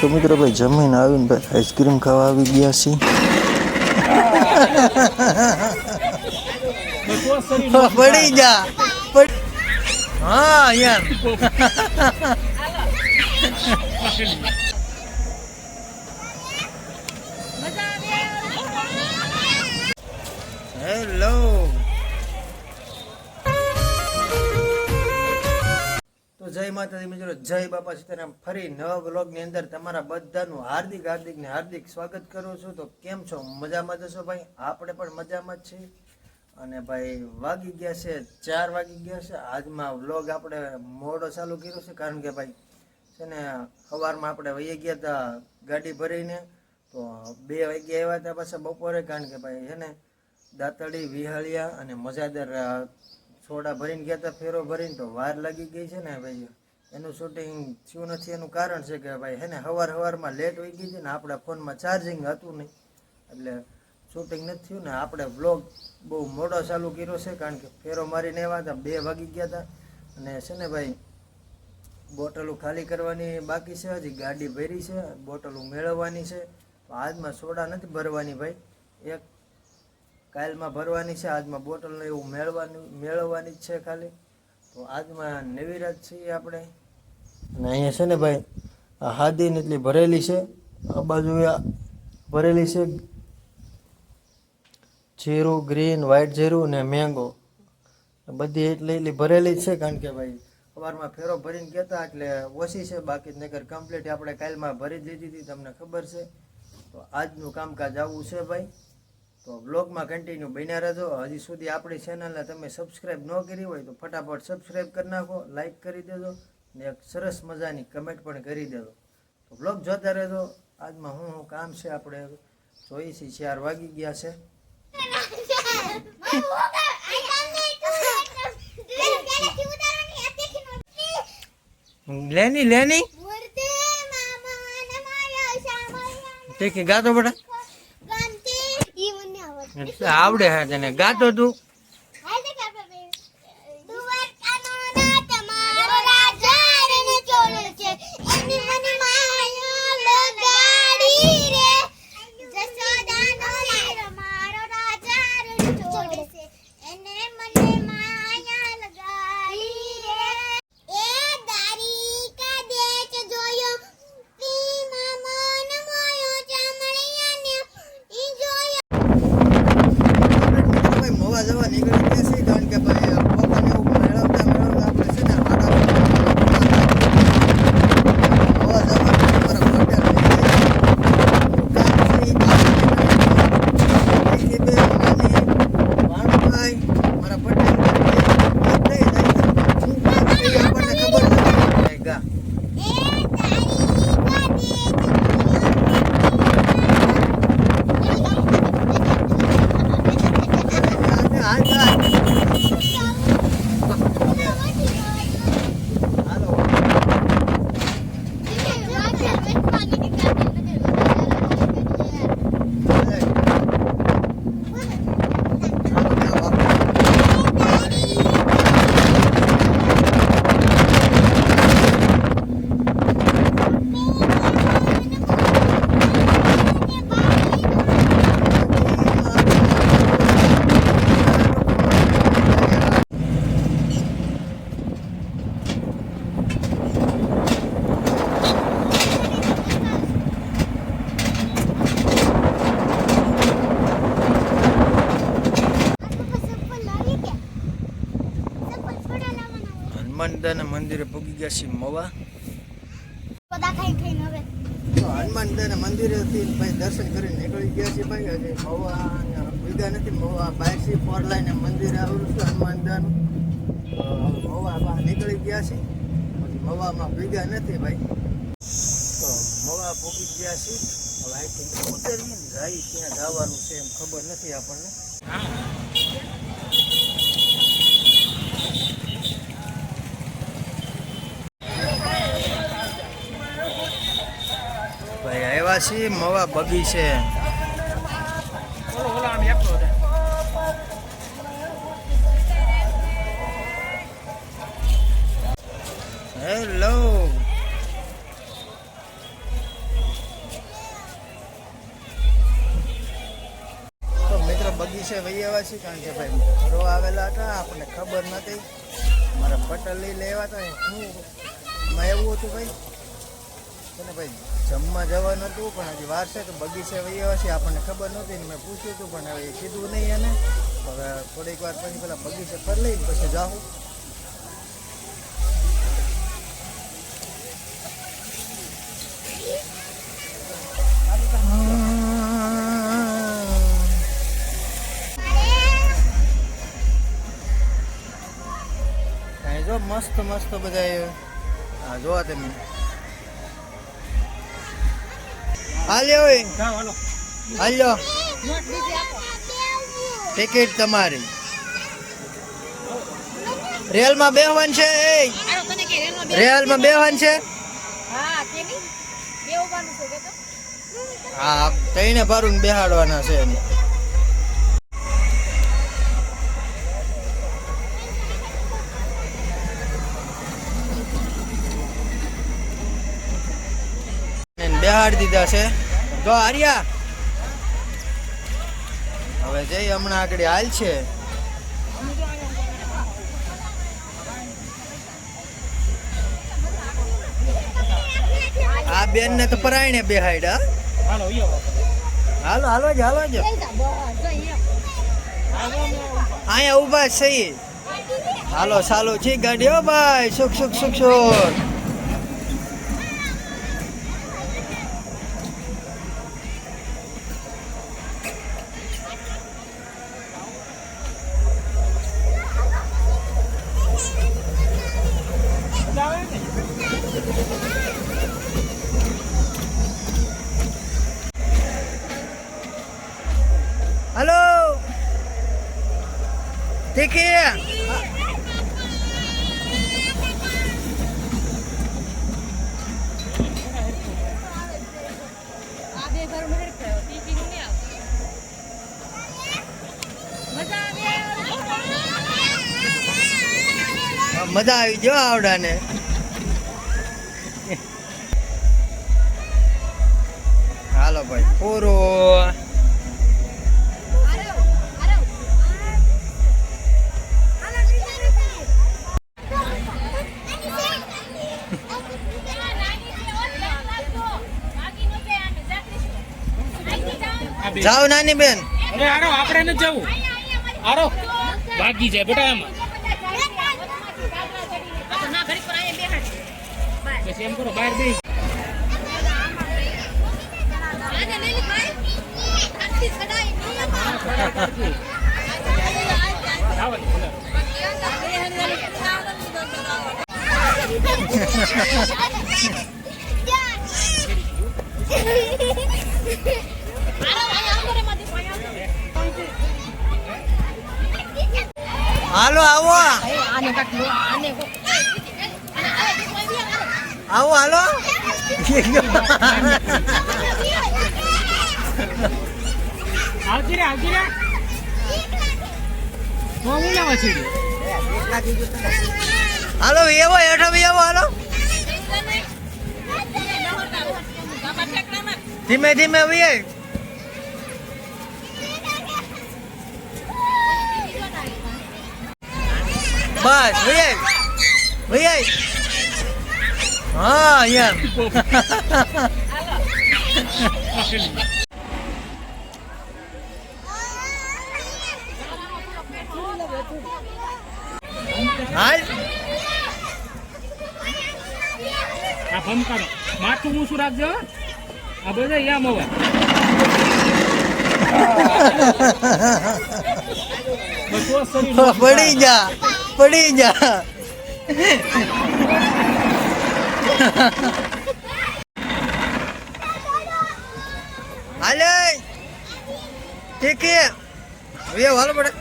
તો મિત્રો ભાઈ, જમીન આવીને ભાઈ આઈસ્ક્રીમ ખાવા આવી ગયા છીએ. પડી જા હા યાર હેલો જય માતાજી મિત્રો, જય બાપા સીતારામ. ફરી નવા બ્લોગની અંદર તમારા બધાનું હાર્દિક હાર્દિક ને હાર્દિક સ્વાગત કરું છું. તો કેમ છો? મજામાં જશો ભાઈ? આપણે પણ મજામાં જ છીએ. અને ભાઈ, વાગી ગયા છે, ચાર વાગી ગયા છે. આજમાં વ્લોગ આપણે મોડો ચાલુ કર્યો છે, કારણ કે ભાઈ, છે ને, સવારમાં આપણે વહી ગયા હતા ગાડી ભરીને. તો બે વાગ્યા આવ્યા હતા પાછા બપોરે, કારણ કે ભાઈ, છે ને દાંતડી વિહળિયા અને મજાદાર છોડા ભરીને ગયા હતા ફેરો ભરીને. તો વાર લાગી ગઈ છે ને, ભાઈ એનું શૂટિંગ થયું નથી, એનું કારણ છે કે ભાઈ હે ને સવાર સવારમાં લેટ હોઈ ગઈ છે ને, આપણા ફોનમાં ચાર્જિંગ હતું નહીં. એટલે શૂટિંગ નથી થયું ને, આપણે બ્લોગ બહુ મોડો ચાલુ કર્યો છે, કારણ કે ફેરો મારીને એવા હતા, બે વાગી ગયા હતા. અને છે ને ભાઈ બોટલો ખાલી કરવાની બાકી છે, હજી ગાડી ભરી છે બોટલો મેળવવાની છે. આજમાં સોડા નથી ભરવાની ભાઈ. એક કાયલમાં ભરવાની છે આજમાં બોટલને એવું મેળવવાની મેળવવાની જ છે ખાલી. તો આજમાં નવીરાજ છીએ આપણે. અને અહીંયા છે ને ભાઈ, આ હાદીને એટલી ભરેલી છે. આ બાજુ ભરેલી છે. જીરું, ગ્રીન વ્હાઈટ જીરું ને મેંગો બધી એટલી એટલી ભરેલી જ છે કારણ કે ભાઈ, સવારમાં ફેરો ભરીને કહેતા એટલે ઓછી છે, બાકી નગર કમ્પ્લીટ આપણે કાલમાં ભરી જ લીધી હતી, તમને ખબર છે. તો આજનું કામકાજ આવું છે ભાઈ. તો બ્લોગમાં કન્ટિન્યુ બન્યા રહેજો. હજી સુધી આપણી ચેનલને તમે સબસ્ક્રાઈબ ન કરી હોય તો ફટાફટ સબસ્ક્રાઈબ કરી નાખો લાઈક કરી દેજો. ને એક સરસ મજાની કમેન્ટ પણ કરી દેજો. તો બ્લોગ જોતા રહેજો. આજમાં હું હું કામ છે આપણે. જોઈએ છીએ ચાર વાગી ગયા છે. લેની લેની. તે ગાતો બેટા. આવડે હા તને ગાતો તું. હનુમાનદાના મંદિરે પૂગી ગયા છીએ મવા. તો હનુમાનદાના મંદિરેથી ભાઈ દર્શન કરીને નીકળી ગયા છીએ ભાઈ. હજી મવા ભૂગા નથી મવા બાયસી ફોર લાઈને મંદિરે આવેલું છે હનુમાનદાનું તો મવા નીકળી ગયા છે મવામાં ભેગા નથી ભાઈ. તો મવા પૂગી ગયા છે હવે ઉતરીને જાય ત્યાં જવાનું છે એમ ખબર નથી આપણને. પ્રવાસી મવા બગી છે. હેલો. વિશે વૈયાવા છીએ કારણ કે ભાઈ ઘરો આવેલા હતા, આપણને ખબર નથી મારા પટલ લઈ લેવા હતા શું એમાં એવું હતું ભાઈ. ભાઈ. જમવા જવાનું હતું, પણ હજી વાર છે તો બગીચે વૈયા છે આપણને ખબર નહોતી ને મેં પૂછ્યું હતું, પણ હવે કીધું નહીં એને. હવે થોડીક વાર પછી પેલા બગીચે ફરી લઈને પછી જાઉં. જો મસ્ત મસ્ત બધા જોવા તમે. હાલ્યો ઓય હાલ્યો. ટિકિટ તમારી. રેલમાં બેહવાન છે એ? રેલમાં બેહવાન છે? હા તઈને ભરું બેહાડવાના છે એમ. બેહાડી દીધા છે. જો આર્યા. હવે જઈ હમણાં આગળ હાલ છે. આ બેન ને તો પરાયણે બેહાડ્યા હાલો હાલો હાલો જ હાલો જ. અહીંયા ઊભા છે હાલો સાલો છે ગાડી હો ભાઈ સુખ સુખ સુખ સુખ. ટીકી મજા આવી જો આવડાને. હાલો ભાઈ પૂરું. જાઓ નાની બેન. અરે આરો આપણે ન જવું. આરો. ભાગી જાય બેટા એમાં પછી એમ કરો બહાર બે આવવાની હાલો આવો. આવો હાલો. આવતી રે આવતી રે હું લેવા છે? હાલો એવો હેઠો એવો હાલો. ધીમે ધીમે વી બસ વી ભાઈ હા એમ હાલ. આ માથું ઊંચું રાખજો. આ બધા યા બધું પડી જા. પડી જા હાલે ઠીક હવે હાલ પડે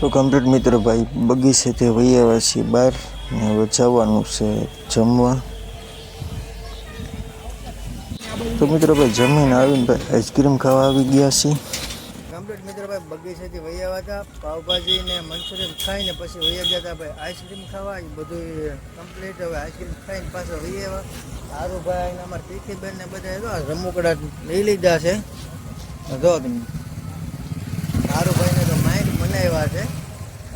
તો કમ્પ્લીટ મિત્રો ભાઈ બગીચે તે આવ્યા છીએ બહાર ને હવે જવાનું છે જમવા. તો મિત્રો ભાઈ જમીન આવીને ભાઈ આઈસ્ક્રીમ ખાવા આવી ગયા છીએ. કમ્પ્લીટ મિત્રો ભાઈ બગીચેથી વહી આવ્યા હતા પાવભાજી ને મંચુરિયન ખાઈને પછી વહી ગયા હતા ભાઈ આઈસ્ક્રીમ ખાવા. એ બધું કમ્પ્લીટ હવે આઈસ્ક્રીમ ખાઈને પાછા વહી આવ્યા. હારુભાઈ ને અમારા તીખીબેન ને બધા આ રમકડા લઈ લીધા છે. જો તમે. હારુભાઈને તો માઇન્ડ બનાવ્યા છે.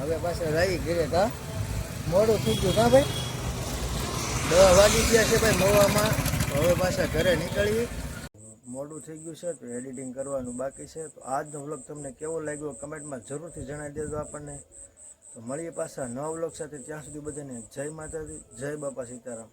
હવે પાછા રહી ઘરે તા મોડું થઈ ગયું હા ભાઈ? દવા વાગી ગયા છે ભાઈ મોવામાં. તો હવે પાછા ઘરે નીકળીએ. મોડું થઈ ગયું છે તો એડિટિંગ કરવાનું બાકી છે. તો આજનો વ્લોગ તમને કેવો લાગ્યો કમેન્ટમાં જરૂરથી જણાવી દેજો આપણને. તો મળીએ પાછા નવા વ્લોગ સાથે. ત્યાં સુધી બધાને જય માતાજી, જય બાપા સીતારામ.